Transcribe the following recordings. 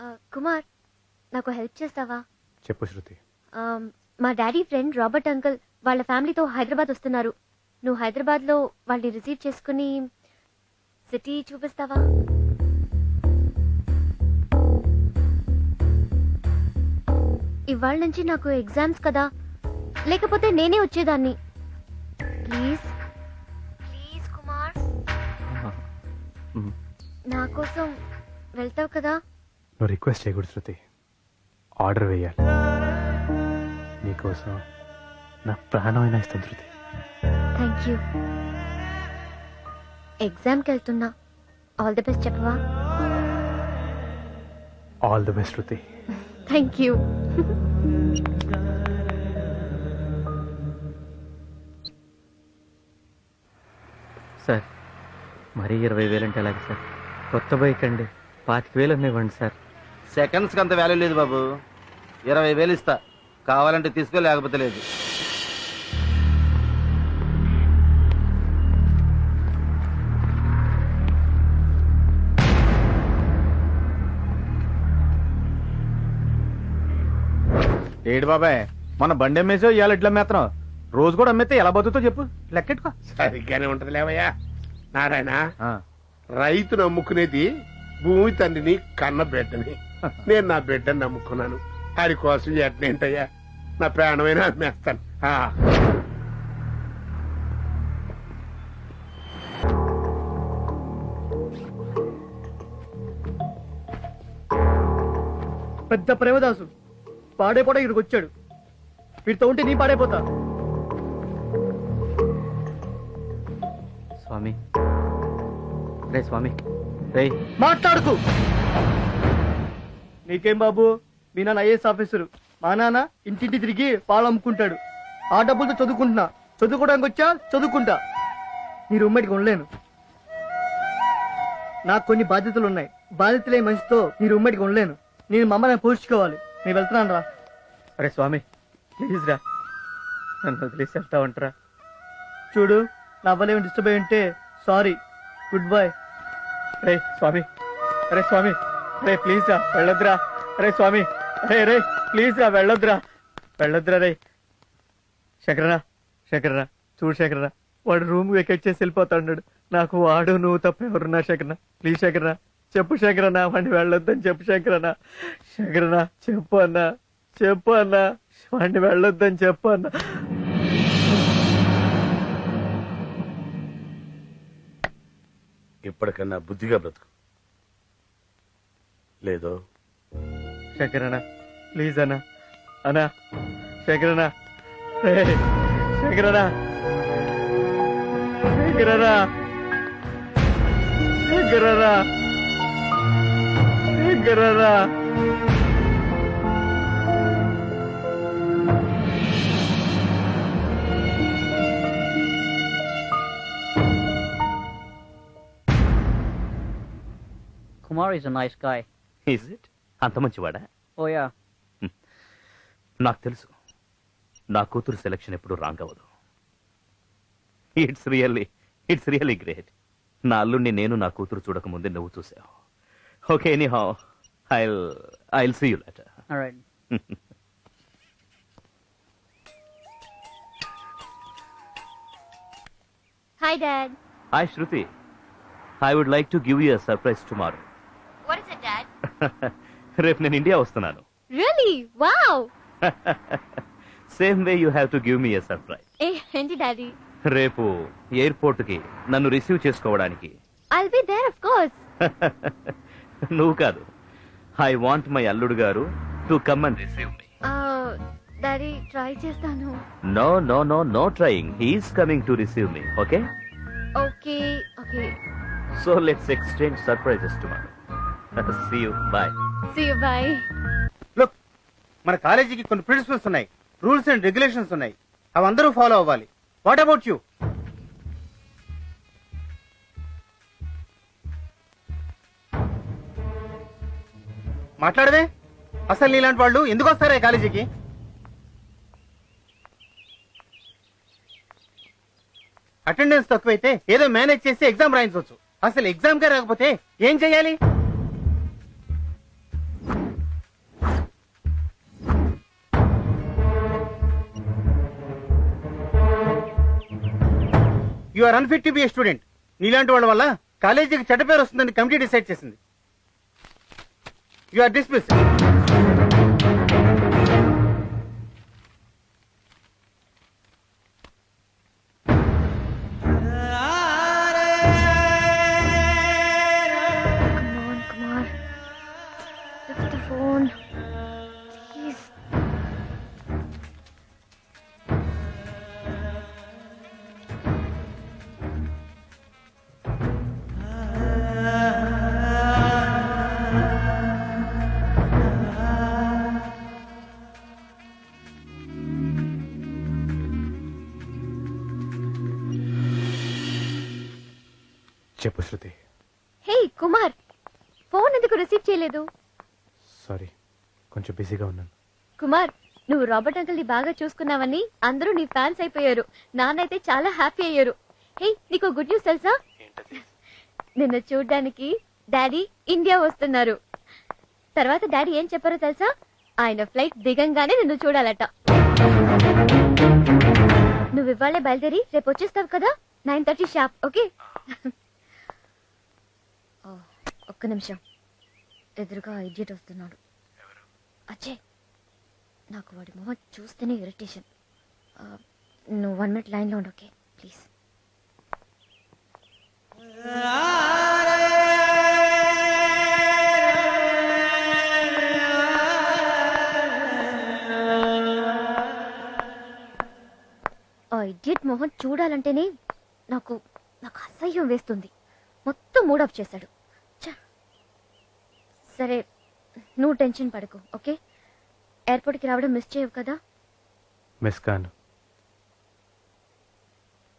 కుమార్ నాకు హెల్ప్ చేస్తావా? చెప్పు శృతి. మా డాడీ ఫ్రెండ్ రాబర్ట్ అంకుల్ వాళ్ళ ఫ్యామిలీతో హైదరాబాద్ వస్తున్నారు. నువ్వు హైదరాబాద్లో వాళ్ళని రిసీవ్ చేసుకుని సిటీ చూపిస్తావా? ఇవాళ నుంచి నాకు ఎగ్జామ్స్ కదా. లేకపోతే నేనే వచ్చేదాన్ని. ప్లీజ్. ప్లీజ్ కుమార్. నా కోసం వెళ్తావు కదా? నువ్వు రిక్వెస్ట్ చేయకూడదు శృతి. ఆర్డర్ వేయాలి. నీకోసం నా ప్రాణమైనా ఇస్తాను శృతి. థ్యాంక్ యూ ఎగ్జామ్కి వెళ్తున్నా. ఆల్ ది బెస్ట్ చెప్పవా? All the best Shruti. Thank you sir మరీ ఇరవై వేలు అంటే ఎలాగ సార్? కొత్త బైక్ అండి. పాతిక వేలు ఇవ్వండి సార్. సెకండ్స్కి అంత వాల్యూ లేదు బాబు. ఇరవై వేలు ఇస్తా. కావాలంటే తీసుకో లేకపోతే లేదు. ఏడు బాబాయ్ మన బండి అమ్మేసో ఇవాళ ఇట్లా అమ్మేస్తున్నాం రోజు కూడా అమ్మేస్తే ఎలా బతుకుతో చెప్పు. లెక్కెట్టుకో. సరిగ్గానే ఉంటది లేవయ్యా. నారాయణ ఆ, రైతును నమ్ముకునేది భూమి తండ్రిని కన్న బిడ్డని. నేను నా బిడ్డని నమ్ముకున్నాను. అది కోసం ఎట్నేంటయ్యా నా ప్రాణమైన అమ్మేస్తాను. ఆ. పెద్ద ప్రేమదాసు. పాడైపోవడం ఇక్కడికి వచ్చాడు. వీడితో ఉంటే నీ పాడైపోతా. స్వామి. రే స్వామి. రే మాట్లాడుకు. నీకేం బాబు? మీ నాన్న ఐఏఎస్ ఆఫీసరు. మా నాన్న ఇంటింటి తిరిగి పాలు అమ్ముకుంటాడు. ఆ డబ్బులతో చదువుకుంటున్నా. చదువుకోవడానికి వచ్చా? చదువుకుంటా. నీ రూమ్మేట్కి ఉండలేను. నాకు కొన్ని బాధ్యతలు ఉన్నాయి. బాధ్యతలే మనిషితో నీ రూమ్మేట్కి ఉండలేను. నేను మా అమ్మని పోషించుకోవాలి. నేను వెళ్తున్నాను రా. అరే స్వామి ప్లీజ్ రా. నన్ను వదిలేసి వెళ్తా ఉంటారా? చూడు నా వల్ల ఏమైనా డిస్టర్బ్ అయి ఉంటే సారీ గుడ్ బై రే స్వామి అరే స్వామి. రే ప్లీజ్ రా వెళ్ళొద్దురా. అరే స్వామి. అరే రే ప్లీజ్ రా వెళ్ళొద్దురా. వెళ్ళొద్దురా రే. శంకరరా శంకరరా చూడు శంకరరా. వాడు రూమ్ వెకెట్ చేసి వెళ్ళిపోతాడు నాకు వాడు నువ్వు తప్ప ఎవరున్నా శంకరనా? ప్లీజ్ శంకరనా చెప్పు శంకరనా? వాడిని వెళ్ళొద్దని చెప్పు శంకరనా? శంకరనా చెప్పు అన్నా. చెప్పు అన్నా. వాడిని వెళ్ళొద్దని చెప్పు అన్నా. ఇప్పటికన్నా బుద్ధిగా బ్రతుకు. లేదో. శంకరనా ప్లీజ్ అన్నా. అన్నా శంకరనా రే శంకరనా శంకరనా శంకరనా శంకరనా Kumar is a nice guy. Is it అంత మంచివాడా? Oh yeah. నాకు తెలుసు. నా కూతురు సెలక్షన్ ఎప్పుడు రాంగ్ అవ్వదు. It's really it's really great నా అల్లుడిని నేను నా కూతురు చూడకముందే నువ్వు చూసావు. Okay anyhow I'll I'll see you later All right. Hi dad hi Shruti I would like to give you a surprise tomorrow రేపు నేను ఇండియా వస్తున్నాను. Really wow same way you have to give me a surprise ఏ ఏంటి daddy? రేపు ఎయిర్పోర్ట్కి నన్ను receive చేసుకోవడానికి. I'll be there of course నువ్వు కాదు. ఐ వాంట్ మై అల్లుడు గారు to come and receive me daddy try చేస్తాను. No no no no trying he's coming to receive me okay okay okay so let's exchange surprises tomorrow see you bye see you bye look మన కాలేజీకి కొన్ని principles ఉన్నాయి. Rules and regulations ఉన్నాయి. అవి అందరూ follow అవ్వాలి. What about you మాట్లాడవే. అసలు నీలాంటి వాళ్ళు ఎందుకు వస్తారా ఈ కాలేజీకి? అటెండెన్స్ తక్కువైతే ఏదో మేనేజ్ చేసి ఎగ్జామ్ రాయించవచ్చు. అసలు ఎగ్జామ్ కే రాకపోతే ఏం చేయాలి? You are unfit to be a student నీలాంటి వాళ్ళ వల్ల కాలేజీకి చెడ్డ పేరు వస్తుందని కమిటీ డిసైడ్ చేసింది you are dismiss Come on, Kumar. Lift the phone. చెప్పు శృతి. హే కుమార్ ఫోన్ ఎందుకు రిసీవ్ చేయలేదు? సారీ కొంచెం బిజీగా ఉన్నాను. కుమార్ నువ్వు రాబర్ట్ అంకుల్ని బాగా చూసుకున్నావని అందరూ నీ ఫ్యాన్స్ అయిపోయారు. నాన్నైతే చాలా హ్యాపీ అయ్యారు. హే నీకు గుడ్ న్యూస్ తెలుసా? నిన్ను చూడ్డానికి డాడీ ఇండియా వస్తున్నారు. తర్వాత డాడీ ఏం చెప్పారో తెలుసా? ఆయన ఫ్లైట్ దిగంగానే నిన్ను చూడాలట. నువ్వు ఇవాళే బయలుదేరి రేపు వచ్చేస్తావు కదా? Nine thirty shop okay? ఒక్క నిమిషం. ఎదురుగా ఇడియట్ వస్తున్నాడు. అజయ్ నాకు వాడి మొహం చూస్తేనే ఇరిటేషన్ నువ్వు వన్ మినిట్ లైన్లో ఉండు ఓకే ప్లీజ్ ఆ ఇడియట్ మొహం చూడాలంటేనే నాకు నాకు అసహ్యం వేస్తుంది. మొత్తం మూడ్ ఆఫ్ చేశాడు. సరే నువ్వు టెన్షన్ పడకు ఓకే? ఎయిర్పోర్ట్కి రావడం మిస్ చేయవు కదా? మిస్ కాను.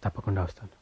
తప్పకుండా వస్తాను.